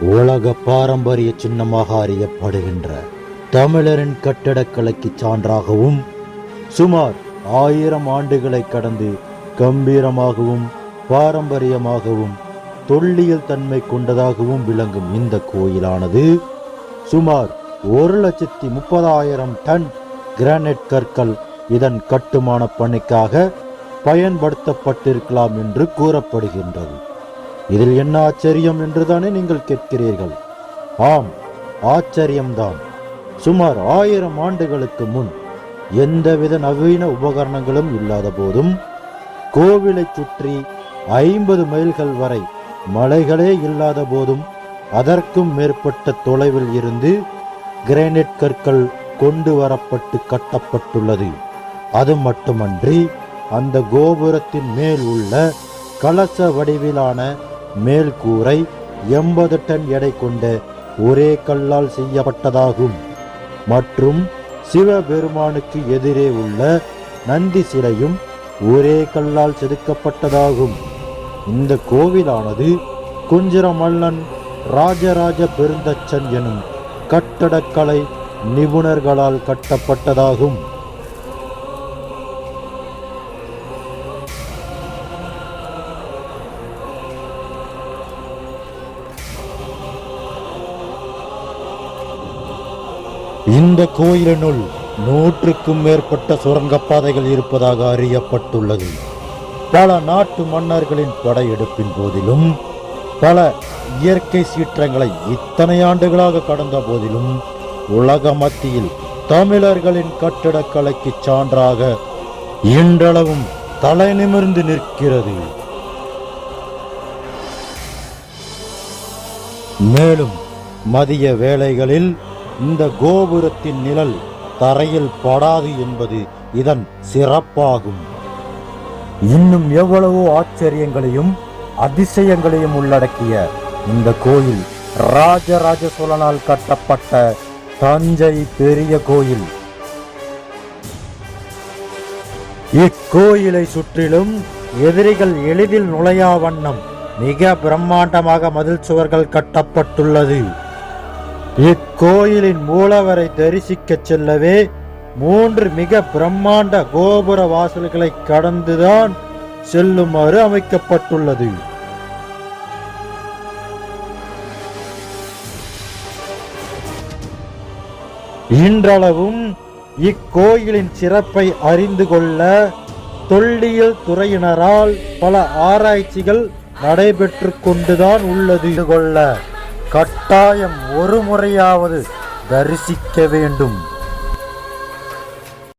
உலக பாரம்பரிய சின்னமாக அறியப்படுகின்ற தமிழரின் கட்டடக்கலைக்கு சான்றாகவும் சுமார் ஆயிரம் ஆண்டுகளை கடந்து கம்பீரமாகவும் பாரம்பரியமாகவும் தொல்லியல் தன்மை கொண்டதாகவும் விளங்கும் இந்த கோயிலானது சுமார் ஒரு லட்சத்தி முப்பதாயிரம் டன் கிரானைட் கற்கள் இதன் கட்டுமான பணிக்காக பயன்படுத்தப்பட்டிருக்கலாம் என்று கூறப்படுகின்றது. இதில் என்ன ஆச்சரியம் என்றுதானே நீங்கள் கேட்கிறீர்கள்? ஆம் ஆச்சரியம்தான். சுமார் ஆயிரம் ஆண்டுகளுக்கு முன் எந்தவித நவீன உபகரணங்களும் இல்லாத போதும் கோவிலை சுற்றி ஐம்பது மைல்கள் வரை மலைகளே இல்லாத போதும் அதற்கும் மேற்பட்ட தொலைவில் இருந்து கிரானைட் கற்கள் கொண்டு வரப்பட்டு கட்டப்பட்டுள்ளது. அது மட்டுமன்றி அந்த கோபுரத்தின் மேல் உள்ள கலச வடிவிலான மேல் கூரை எண்பது டன் எடை கொண்ட ஒரே கல்லால் செய்யப்பட்டதாகும். மற்றும் சிவபெருமானுக்கு எதிரே உள்ள நந்தி சிலையும் ஒரே கல்லால் செதுக்கப்பட்டதாகும். இந்த கோவிலானது குஞ்சரமல்லன் ராஜராஜ பெருந்தச்சன் எனும் கட்டடக்கலை நிபுணர்களால் கட்டப்பட்டதாகும். இந்த கோயிலினுள் நூற்றுக்கும் மேற்பட்ட சுரங்கப்பாதைகள் இருப்பதாக அறியப்பட்டுள்ளது. பல நாட்டு மன்னர்களின் படையெடுப்பின் போதிலும் பல இயற்கை சீற்றங்களை இத்தனை ஆண்டுகளாக கடந்த போதிலும் உலக மத்தியில் தமிழர்களின் கட்டிடக்கலைக்கு சான்றாக இன்றளவும் தலை நிமிர்ந்து நிற்கிறது. மேலும் மதிய வேளைகளில் இந்த கோபுரத்தின் நிழல் தரையில் படாது என்பது இதன் சிறப்பாகும். இன்னும் எவ்வளவோ ஆச்சரியங்களையும் அதிசயங்களையும் உள்ளடக்கிய இந்த கோயில் ராஜராஜ சோழனால் கட்டப்பட்ட தஞ்சை பெரிய கோயில். இக்கோயிலை சுற்றிலும் எதிரிகள் எளிதில் நுழையா வண்ணம் மிக பிரம்மாண்டமாக மதில் சுவர்கள் கட்டப்பட்டுள்ளது. இக்கோயிலின் மூலவரை தரிசிக்கச் செல்லவே மூன்று மிக பிரம்மாண்ட கோபுர வாசல்களை கடந்துதான் செல்லுமாறு அமைக்கப்பட்டுள்ளது. இன்றளவும் இக்கோயிலின் சிறப்பை அறிந்து கொள்ள தொல்லியல் துறையினரால் பல ஆராய்ச்சிகள் நடைபெற்று கொண்டுதான் உள்ளது. கொள்ள கட்டாயம் ஒரு முறையாவது தரிசிக்க வேண்டும்.